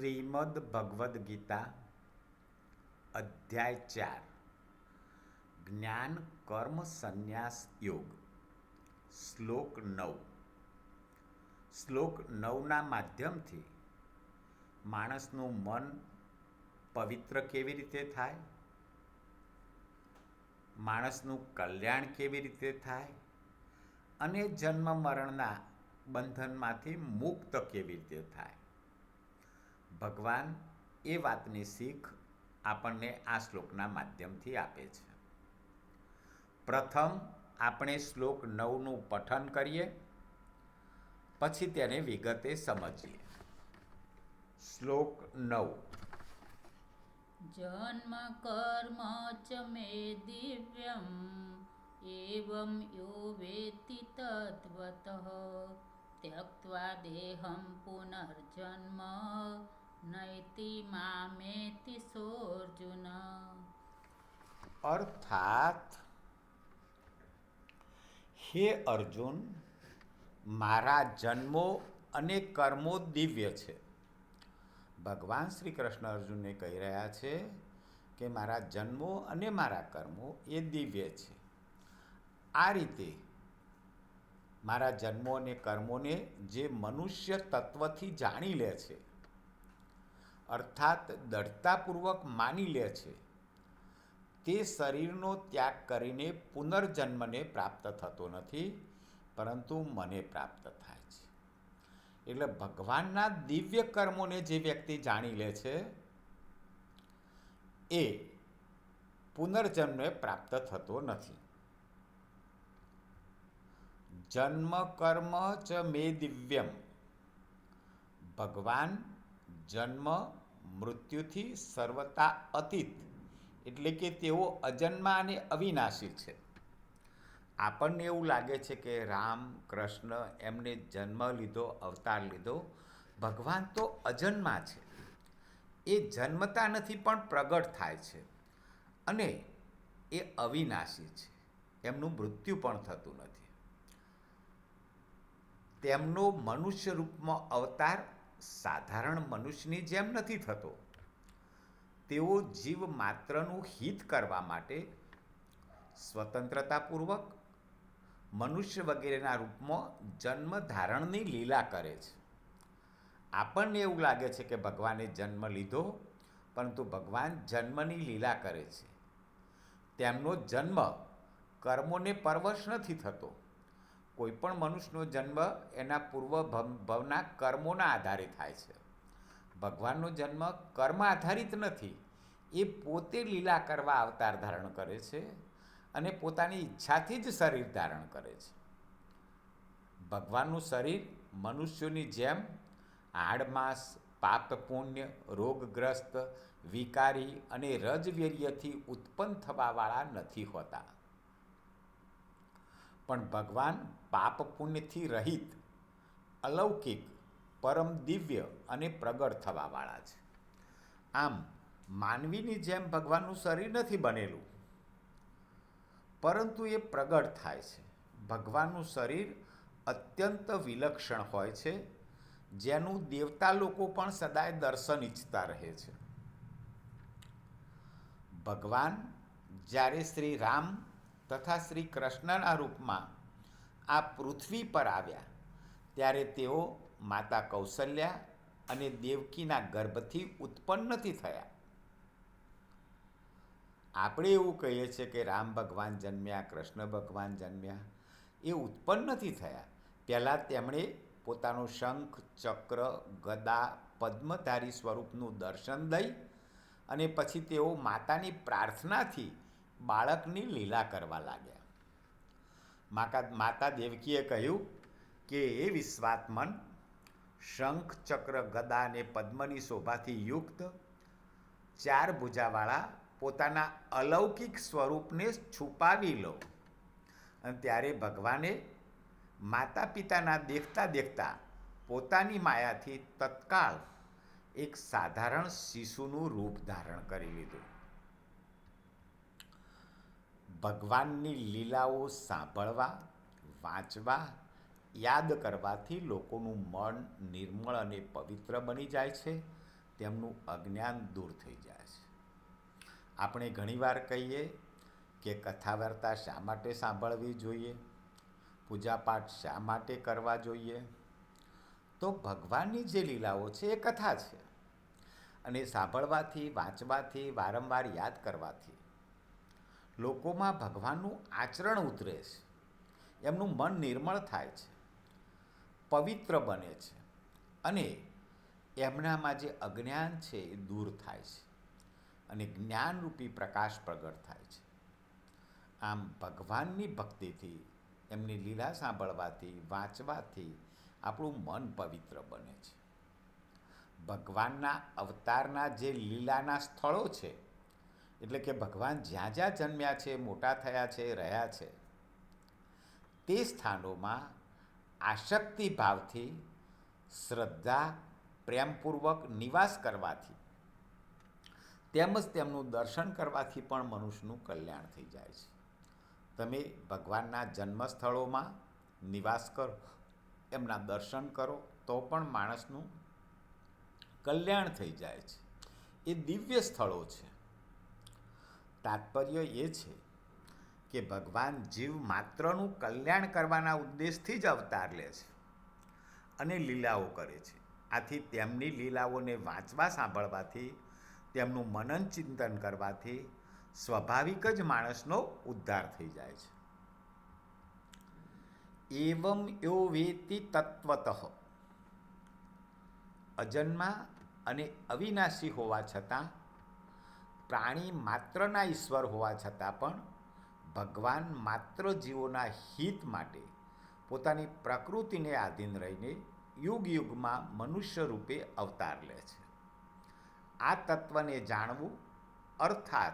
શ્રીમદ ભગવદ્ ગીતા, અધ્યાય ચાર. જ્ઞાન કર્મ સંન્યાસ યોગ. શ્લોક નવ. શ્લોક નવના માધ્યમથી માણસનું મન પવિત્ર કેવી રીતે થાય? માણસનું કલ્યાણ કેવી રીતે થાય? અને જન્મ મરણના બંધનમાંથી મુક્ત કેવી રીતે થાય? ભગવાન એ વાતની શીખ આપણને આ શ્લોકના માધ્યમથી આપે છે. પ્રથમ આપણે શ્લોક નવનું પઠન કરીએ, પછી તેને વિગતે સમજીએ. શ્લોક નવ. જન્મ કર્મ ચ મે દિવ્યમ એવમ યો વેતિ તત્વતઃ ત્યક્વા દેહં પુનર્જન્મ નૈતિ મામેતિ સોર્જુન. અર્થાત, હે અર્જુન, મારા જન્મો અને કર્મો દિવ્ય છે. ભગવાન શ્રી કૃષ્ણ અર્જુનને કહી રહ્યા છે કે મારા જન્મો અને મારા કર્મો એ દિવ્ય છે. આ રીતે મારા જન્મો અને કર્મોને જે મનુષ્ય તત્વથી જાણી લે છે અર્થાત દઢતાપૂર્વક માની લે છે. તે શરીરનો ત્યાગ કરીને પુનર્જન્મને પ્રાપ્ત થતો નથી, પરંતુ મને પ્રાપ્ત થાય છે. એટલે ભગવાનના દિવ્ય કર્મોને જે વ્યક્તિ જાણી લે છે, એ પુનર્જન્મને પ્રાપ્ત થતો નથી. જન્મ કર્મ ચ મે દિવ્યમ. ભગવાન જન્મ મૃત્યુથી સર્વતા અતીત એટલે કે તેઓ અજન્મા અને અવિનાશી છે. આપણને એવું લાગે છે કે રામ, કૃષ્ણ એમને જન્મ લીધો, અવતાર લીધો. ભગવાન તો અજન્મા છે. એ જન્મતા નથી પણ પ્રગટ થાય છે અને એ અવિનાશી છે. એમનું મૃત્યુ પણ થતું નથી. તેમનો મનુષ્ય રૂપમાં અવતાર સાધારણ મનુષ્યની જેમ નથી થતો. તેઓ જીવ માત્રનું હિત કરવા માટે સ્વતંત્રતાપૂર્વક મનુષ્ય વગેરેના રૂપમાં જન્મ ધારણની લીલા કરે છે. આપણને એવું લાગે છે કે ભગવાને જન્મ લીધો, પરંતુ ભગવાન જન્મની લીલા કરે છે. તેમનો જન્મ કર્મોને પરવશ નથી થતો. કોઈ પણ મનુષ્યનો જન્મ એના પૂર્વ ભવના કર્મોના આધારે થાય છે. ભગવાનનો જન્મ કર્મ આધારિત નથી. એ પોતે લીલા કરવા અવતાર ધારણ કરે છે અને પોતાની ઈચ્છાથી જ શરીર ધારણ કરે છે. ભગવાનનું શરીર મનુષ્યોની જેમ હાડમાંસ પાપ પુણ્ય રોગગ્રસ્ત વિકારી અને રજવેર્યથી ઉત્પન્ન થવાવાળા નથી હોતા. પણ ભગવાન પાપ પુણ્યથી રહિત, અલૌકિક, પરમ દિવ્ય અને પ્રગટ થવાવાળા છે. આમ, માનવીની જેમ ભગવાનનું શરીર નથી બનેલું. પરંતુ એ પ્રગટ થાય છે. ભગવાનનું શરીર અત્યંત વિલક્ષણ હોય છે, જેનું દેવતા લોકો પણ સદાય દર્શન ઈચ્છતા રહે છે. ભગવાન જ્યારે શ્રી રામ તથા શ્રી કૃષ્ણના રૂપમાં આ પૃથ્વી પર આવ્યા. ત્યારે તેઓ માતા કૌશલ્યા અને દેવકીના ગર્ભથી ઉત્પન્ન નથી થયા. આપણે એવું કહીએ છીએ કે રામ ભગવાન જન્મ્યા, કૃષ્ણ ભગવાન જન્મ્યા, એ ઉત્પન્ન નથી થયા. પહેલાં તેમણે પોતાનું શંખ, ચક્ર, ગદા, પદ્મધારી સ્વરૂપનું દર્શન દઈ અને પછી તેઓ માતાની પ્રાર્થનાથી બાળકની લીલા કરવા લાગ્યા. માકા, માતા દેવકીએ કહ્યું કે એ વિશ્વાત્મન શંખ ચક્ર ગદા અને પદ્મની શોભાથી યુક્ત ચાર ભુજાવાળા પોતાના અલૌકિક સ્વરૂપને છુપાવી લો. અને ત્યારે ભગવાને માતા પિતાના દેખતા દેખતા પોતાની માયાથી તત્કાળ એક સાધારણ શિશુનું રૂપ ધારણ કરી લીધું. ભગવાનની લીલાઓ સાંભળવા, વાંચવા, યાદ કરવાથી લોકોનું મન નિર્મળ અને પવિત્ર બની જાય છે, તેમનું અજ્ઞાન દૂર થઈ જાય છે. આપણે ઘણીવાર કહીએ કે કથા વાર્તા શા માટે સાંભળવી જોઈએ? પૂજાપાઠ શા માટે કરવા જોઈએ? તો ભગવાનની જે લીલાઓ છે એ કથા છે. અને સાંભળવાથી, વાંચવાથી, વારંવાર યાદ કરવાથી લોકોમાં ભગવાનનું આચરણ ઉતરે છે. એમનું મન નિર્મળ થાય છે. પવિત્ર બને છે. અને એમનામાં જે અજ્ઞાન છે એ દૂર થાય છે. અને જ્ઞાનરૂપી પ્રકાશ પ્રગટ થાય છે. આમ ભગવાનની ભક્તિથી, એમની લીલા સાંભળવાથી, વાંચવાથી આપણું મન પવિત્ર બને છે. ભગવાનના અવતારના જે લીલાના સ્થળો છે એટલે કે ભગવાન જ્યાં જ્યાં જન્મ્યા છે, મોટા થયા છે, રહ્યા છે, તે સ્થાનોમાં આસક્તિ ભાવથી શ્રદ્ધા, પ્રેમપૂર્વક નિવાસ કરવાથી, તેમજ તેમનું દર્શન કરવાથી પણ મનુષ્યનું કલ્યાણ થઈ જાય છે. તમે ભગવાનના જન્મસ્થળોમાં નિવાસ કરો, એમના દર્શન કરો, તો પણ માણસનું કલ્યાણ થઈ જાય છે. એ દિવ્ય સ્થળો છે. તાત્પર્ય એ છે કે ભગવાન જીવ માત્રનું કલ્યાણ કરવાના ઉદ્દેશથી જ અવતાર લે છે અને લીલાઓ કરે છે. આથી તેમની લીલાઓને વાંચવા સાંભળવાથી, તેમનું મનન ચિંતન કરવાથી સ્વાભાવિક જ માણસનો ઉદ્ધાર થઈ જાય છે. એવમ યો વેતિ તત્વત. અજન્મા અને અવિનાશી હોવા છતાં પ્રાણી માત્રના ઈશ્વર હોવા છતાં પણ ભગવાન માત્ર જીવોના હિત માટે પોતાની પ્રકૃતિને આધીન રહીને યુગ યુગમાં મનુષ્ય રૂપે અવતાર લે છે. આ તત્વને જાણવું અર્થાત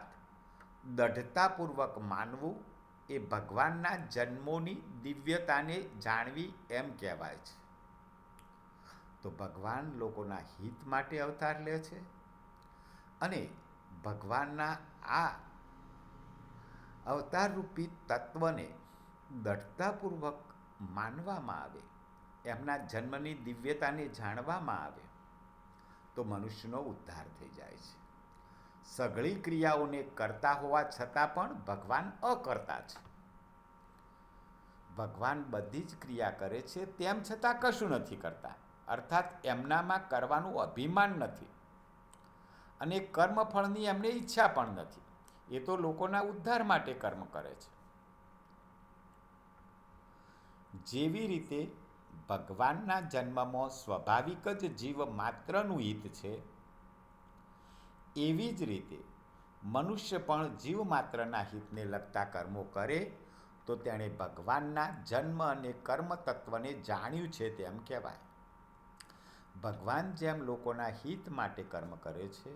દઢતાપૂર્વક માનવું એ ભગવાનના જન્મોની દિવ્યતાને જાણવી એમ કહેવાય છે. તો ભગવાન લોકોના હિત માટે અવતાર લે છે અને ભગવાનના આ અવતારરૂપી તત્વને દઢતાપૂર્વક માનવામાં આવે, એમના જન્મની દિવ્યતાને જાણવામાં આવે, તો મનુષ્યનો ઉદ્ધાર થઈ જાય છે. સઘળી ક્રિયાઓને કરતા હોવા છતાં પણ ભગવાન અકર્તા છે. ભગવાન બધી જ ક્રિયા કરે છે તેમ છતાં કશું નથી કરતા. અર્થાત એમનામાં કરવાનું અભિમાન નથી. અને કર્મફળની એમને ઈચ્છા પણ નથી. એ તો લોકોના ઉદ્ધાર માટે કર્મ કરે છે. જેવી રીતે ભગવાનના જન્મમાં સ્વાભાવિક જ જીવ માત્રનું હિત છે, એવી જ રીતે મનુષ્ય પણ જીવ માત્રના હિતને લગતા કર્મો કરે, તો તેણે ભગવાનના જન્મ અને કર્મ તત્વને જાણ્યું છે તેમ કહેવાય. ભગવાન જેમ લોકોના હિત માટે કર્મ કરે છે,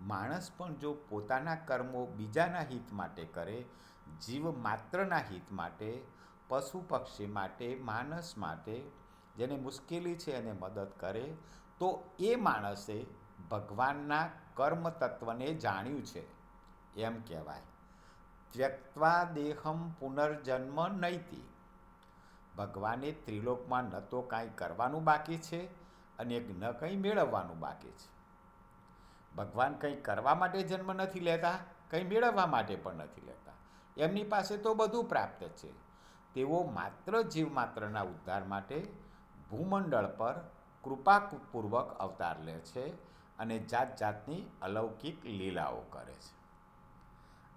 માણસ પણ જો પોતાના કર્મો બીજાના હિત માટે કરે, જીવ માત્રના હિત માટે, પશુ પક્ષી માટે, માણસ માટે, જેને મુશ્કેલી છે એને મદદ કરે, તો એ માણસે ભગવાનના કર્મ તત્વને જાણ્યું છે. એમ કહેવાય. ત્યક્વા દેહમ પુનર્જન્મ નૈતિ. ભગવાને ત્રિલોકમાં ન તો કાંઈ કરવાનું બાકી છે અને ન કંઈ મેળવવાનું બાકી છે. ભગવાન કંઈ કરવા માટે જન્મ નથી લેતા, કંઈ મેળવવા માટે પણ નથી લેતા. એમની પાસે તો બધું પ્રાપ્ત છે. તેઓ માત્ર જીવ માત્રના ઉદ્ધાર માટે ભૂમંડળ પર કૃપાપૂર્વક અવતાર લે છે અને જાત જાતની અલૌકિક લીલાઓ કરે છે.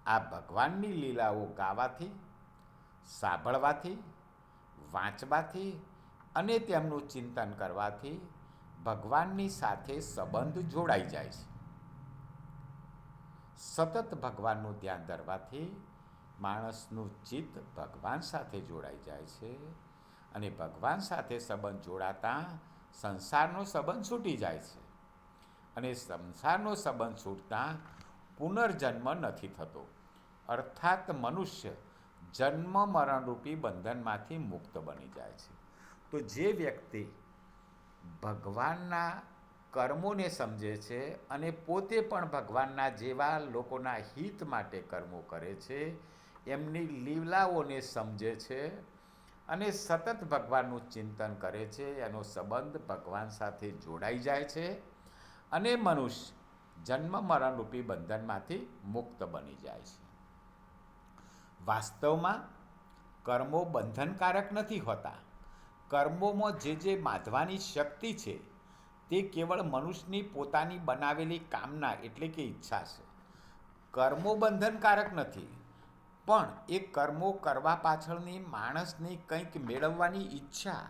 આ ભગવાનની લીલાઓ ગાવાથી, સાંભળવાથી, વાંચવાથી અને તેમનું ચિંતન કરવાથી ભગવાનની સાથે સંબંધ જોડાઈ જાય છે. સતત ભગવાનનું ધ્યાન ધરવાથી માણસનું ચિત્ત ભગવાન સાથે જોડાઈ જાય છે અને ભગવાન સાથે સંબંધ જોડાતા સંસારનો સંબંધ છૂટી જાય છે. અને સંસારનો સંબંધ છૂટતા પુનર્જન્મ નથી થતો. અર્થાત મનુષ્ય જન્મ મરણરૂપી બંધનમાંથી મુક્ત બની જાય છે. તો જે વ્યક્તિ ભગવાનના કર્મોને સમજે છે અને પોતે પણ ભગવાનના જેવા લોકોના હિત માટે કર્મો કરે છે, એમની લીલાઓને સમજે છે અને સતત ભગવાનનું ચિંતન કરે છે, એનો સંબંધ ભગવાન સાથે જોડાઈ જાય છે અને મનુષ્ય જન્મ મરણરૂપી બંધનમાંથી મુક્ત બની જાય છે. વાસ્તવમાં કર્મો બંધનકારક નથી હોતા. કર્મોમાં જે જે બાંધવાની શક્તિ છે, તે કેવળ મનુષ્યની પોતાની બનાવેલી કામના એટલે કે ઈચ્છા છે. કર્મો બંધનકારક નથી, પણ એ કર્મો કરવા પાછળની માણસની કંઈક મેળવવાની ઈચ્છા,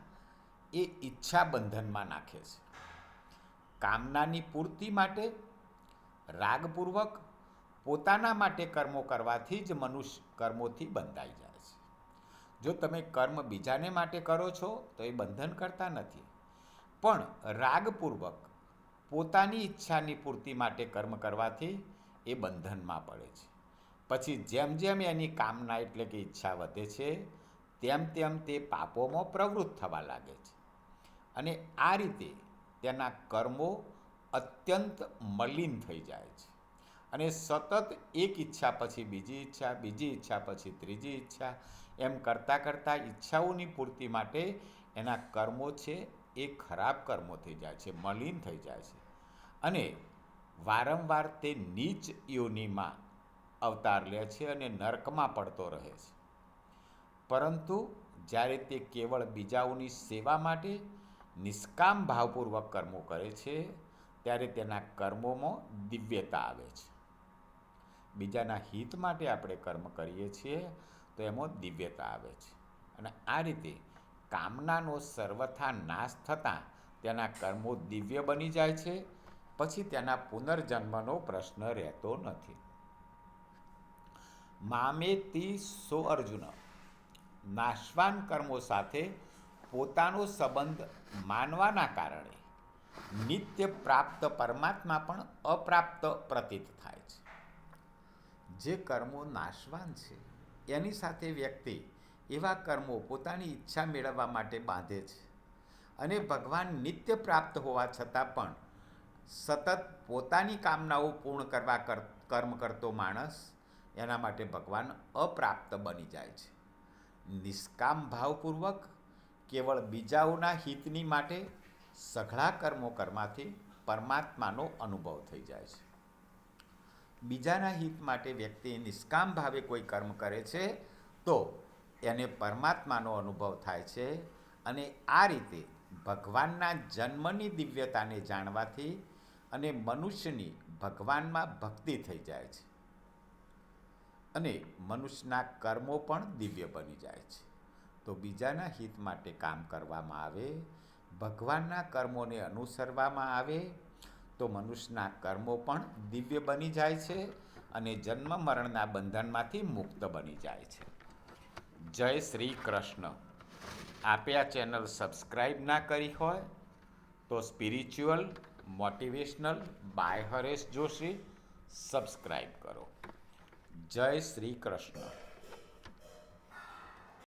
એ ઈચ્છા બંધનમાં નાખે છે. કામનાની પૂર્તિ માટે, રાગપૂર્વક પોતાના માટે કર્મો કરવાથી જ મનુષ્ય કર્મોથી બંધાઈ જાય. જો તમે કર્મ બીજાને માટે કરો છો, તો એ બંધન કરતા નથી. પણ રાગપૂર્વક પોતાની ઈચ્છાની પૂર્તિ માટે કર્મ કરવાથી એ બંધનમાં પડે છે. પછી જેમ જેમ એની કામના એટલે કે ઈચ્છા વધે છે, તેમ તેમ તે પાપોમાં પ્રવૃત્ત થવા લાગે છે. અને આ રીતે તેના કર્મો અત્યંત મલિન થઈ જાય છે. અને સતત એક ઈચ્છા પછી બીજી ઈચ્છા બીજી ઈચ્છા પછી ત્રીજી ઈચ્છા એમ કરતાં કરતાં ઈચ્છાઓની પૂર્તિ માટે એના કર્મો છે એ ખરાબ કર્મો થઈ જાય છે, મલિન થઈ જાય છે. અને વારંવાર તે નીચ યોનિમાં અવતાર લે છે અને નર્કમાં પડતો રહે છે. પરંતુ જ્યારે તે કેવળ બીજાઓની સેવા માટે નિષ્કામ ભાવપૂર્વક કર્મો કરે છે, ત્યારે તેના કર્મોમાં દિવ્યતા આવે છે. બીજાના હિત માટે આપણે કર્મ કરીએ છીએ તો એમાં દિવ્યતા આવે છે. અને આ રીતે કામનાનો સર્વથા નાશ થતાં તેના કર્મો દિવ્ય બની જાય છે, પછી તેના પુનર્જન્મનો પ્રશ્ન રહેતો નથી. મામેતી સો અર્જુન, નાશવાન કર્મો સાથે પોતાનો સંબંધ માનવાના કારણે નિત્ય પ્રાપ્ત પરમાત્મા પણ અપ્રાપ્ત પ્રતીત થાય છે. જે કર્મો નાશવાન છે એની સાથે વ્યક્તિ એવા કર્મો પોતાની ઈચ્છા મેળવવા માટે બાંધે છે. અને ભગવાન નિત્ય પ્રાપ્ત હોવા છતાં પણ સતત પોતાની કામનાઓ પૂર્ણ કરવા કર, કર્મ કરતો માણસ એના માટે ભગવાન અપ્રાપ્ત બની જાય છે. નિષ્કામ ભાવપૂર્વક કેવળ બીજાઓના હિતની માટે સઘળા કર્મો કરવાથી પરમાત્માનો અનુભવ થઈ જાય છે. બીજાના હિત માટે વ્યક્તિ નિષ્કામ ભાવે કોઈ કર્મ કરે છે, તો એને પરમાત્માનો અનુભવ થાય છે અને આ રીતે ભગવાનના જન્મની દિવ્યતાને જાણવાથી અને મનુષ્યની ભગવાનમાં ભક્તિ થઈ જાય છે અને મનુષ્યના કર્મો પણ દિવ્ય બની જાય છે. તો બીજાના હિત માટે કામ કરવામાં આવે, ભગવાનના કર્મોને અનુસરવામાં આવે તો મનુષ્યના કર્મો પણ દિવ્ય બની જાય છે અને જન્મ મરણના બંધનમાંથી મુક્ત બની જાય છે. જય શ્રી કૃષ્ણ. આપે આ ચેનલ સબસ્ક્રાઈબ ના કરી હોય તો spiritual, motivational, by Haresh Joshi subscribe કરો. જય શ્રી કૃષ્ણ.